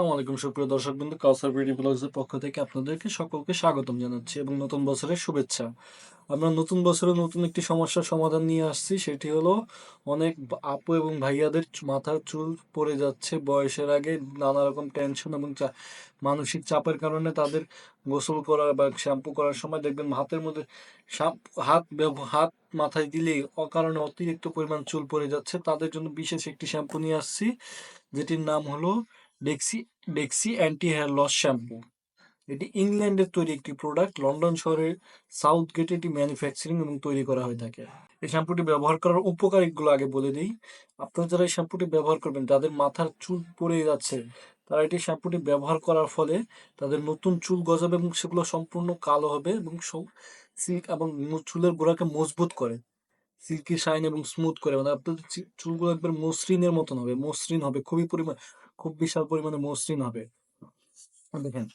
আসসালামু আলাইকুম, সুপ্রিয় দর্শক বিন্দু কাউসার বিডি ব্লগসের পক্ষ থেকে আপনাদেরকে সকলকে স্বাগতম জানাচ্ছি এবং নতুন বছরের শুভেচ্ছা। আমরা নতুন বছরে নতুন একটি সমস্যার সমাধান নিয়ে আসছি, সেটি হলো অনেক আপু এবং ভাইয়াদের মাথার চুল পড়ে যাচ্ছে, বয়সের আগে নানা রকম টেনশন এবং মানসিক চাপের কারণে তাদের গোসল করার বা শ্যাম্পু করার সময় দেখবেন হাতের মধ্যে হাত হাত মাথায় দিলেই অকারণে অতিরিক্ত পরিমাণ চুল পড়ে যাচ্ছে। তাদের জন্য বিশেষ একটি শ্যাম্পু নিয়ে আসছি, যেটির নাম হলো Dexy Dexy anti hair loss shampoo এটি ইংল্যান্ডের তৈরি একটি প্রোডাক্ট লন্ডন শহরের সাউথ গেটে এটি ম্যানুফ্যাকচারিং এবং তৈরি করা হয়ে থাকে। এই শ্যাম্পুটি ব্যবহার করার উপকারিকগুলো আগে বলে দিই। আপনারা যারা এই শ্যাম্পুটি ব্যবহার করবেন, যাদের মাথার চুল পড়ে যাচ্ছে, তারা এটি শ্যাম্পুটি ব্যবহার করার ফলে তাদের নতুন চুল গজাবে এবং সেগুলো সম্পূর্ণ কালো হবে এবং সিল্ক এবং চুলের গোড়াকে মজবুত করে। সিল্কি শাইন এবং স্মুথ করে মানে আপনাদের চুলগুলো একবার মসৃণের মতন হবে, মসৃণ হবে, খুবই পরিমাণ, খুব বিশাল পরিমাণে মসৃণ হবে। দেখেন,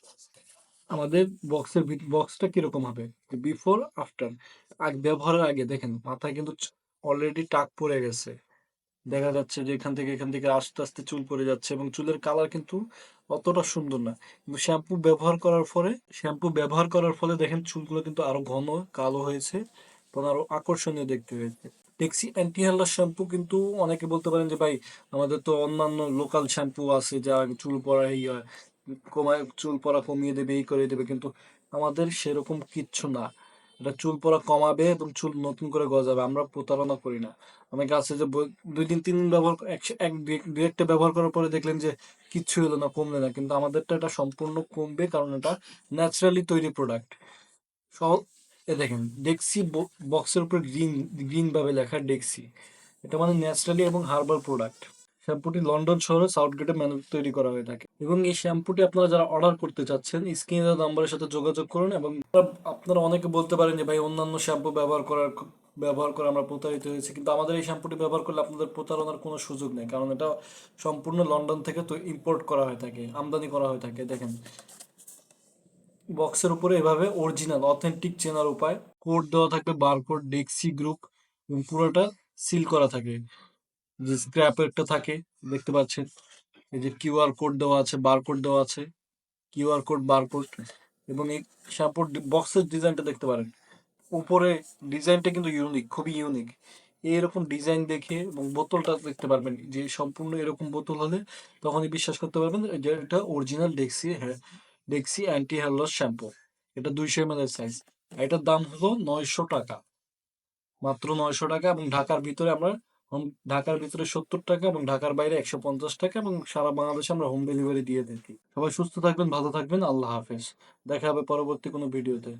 আমাদের বক্সের বক্সটা কীরকম হবে? বিফোর আফটার আগে, ব্যবহারের আগে দেখেন, মাথায় কিন্তু অলরেডি টাক পড়ে গেছে। দেখা যাচ্ছে যে এখান থেকে এখান থেকে আস্তে আস্তে চুল পড়ে যাচ্ছে এবং চুলের কালার কিন্তু অতটা সুন্দর না। কিন্তু শ্যাম্পু ব্যবহার করার পরে শ্যাম্পু ব্যবহার করার ফলে দেখেন চুলগুলো কিন্তু আরও ঘন কালো হয়েছে। আরও আকর্ষণীয় দেখতে হয়েছে। টেক্সি অ্যান্টি হেয়ার শ্যাম্পু কিন্তু অনেকে বলতে পারেন যে, ভাই, আমাদের তো অন্যান্য লোকাল শ্যাম্পু আছে যা চুল পড়া এই কমায়, চুল পড়া কমিয়ে দেবে, এই করে দেবে। কিন্তু আমাদের সেরকম কিচ্ছু না। এটা চুল পড়া কমাবে এবং চুল নতুন করে গজাবে, আমরা প্রতারণা করি না। অনেকে আছে যে দুই দিন, তিন দিন ব্যবহার এক এক ডিরেক্টে ব্যবহার করার পরে দেখলেন যে, কিচ্ছু হলো না, কমলে না। কিন্তু আমাদেরটা এটা সম্পূর্ণ কমবে কারণ এটা ন্যাচারালি তৈরি প্রোডাক্ট সহ এ দেখেন ডেক্সি বক্সের উপরে গ্রিন গ্রিন ভাবে লেখা ডেক্সি এটা মানে ন্যাচারালি এবং হার্বাল প্রোডাক্ট শ্যাম্পুটি লন্ডন শহরে সাউথগেটে ম্যানু তৈরি করা হয়ে থাকে। এবং এই শ্যাম্পুটি আপনারা যারা অর্ডার করতে চাচ্ছেন, স্ক্রিনে দেওয়া নাম্বারের সাথে যোগাযোগ করুন এবং আপনারা অনেকে বলতে পারেন যে, ভাই, অন্যান্য শ্যাম্পু ব্যবহার করার ব্যবহার করে আমরা প্রতারিত হয়েছি। কিন্তু আমাদের এই শ্যাম্পুটি ব্যবহার করলে আপনাদের প্রতারণার কোনো সুযোগ নেই। কারণ এটা সম্পূর্ণ লন্ডন থেকে তো ইম্পোর্ট করা হয়ে থাকে, আমদানি করা হয়ে থাকে। দেখেন বক্সের উপরে এভাবে অরিজিনাল অথেন্টিক চেনার উপায়। কোড দেওয়া থাকবে বারকোড ডেক্সি গ্রুপ এবং পুরোটা সিল করা থাকে। যে স্ক্র্যাপেরটা থাকে, দেখতে পাচ্ছেন? এই যে কিউআর কোড দেওয়া আছে বারকোড দেওয়া আছে। কিউআর কোড বারকোড এবং এই শ্যাম্পুর বক্সের ডিজাইনটা দেখতে পারেন। উপরে ডিজাইনটা কিন্তু ইউনিক খুবই ইউনিক এরকম ডিজাইন দেখে এবং বোতলটা দেখতে পারবেন। যে সম্পূর্ণ এরকম বোতল হলে তখনই বিশ্বাস করতে পারবেন যে এটা অরিজিনাল ডেক্সি হ্যাঁ। Dexy anti hair loss shampoo এটা দুইশো এম সাইজ এটার দাম হলো নয়শো টাকা। মাত্র নয়শো টাকা এবং ঢাকার ভিতরে আমরা ঢাকার ভিতরে সত্তর টাকা এবং ঢাকার বাইরে একশো পঞ্চাশ টাকা এবং সারা বাংলাদেশে আমরা হোম ডেলিভারি দিয়ে থাকি। সবাই সুস্থ থাকবেন, ভালো থাকবেন। আল্লাহ হাফেজ। দেখা হবে পরবর্তী কোনো ভিডিওতে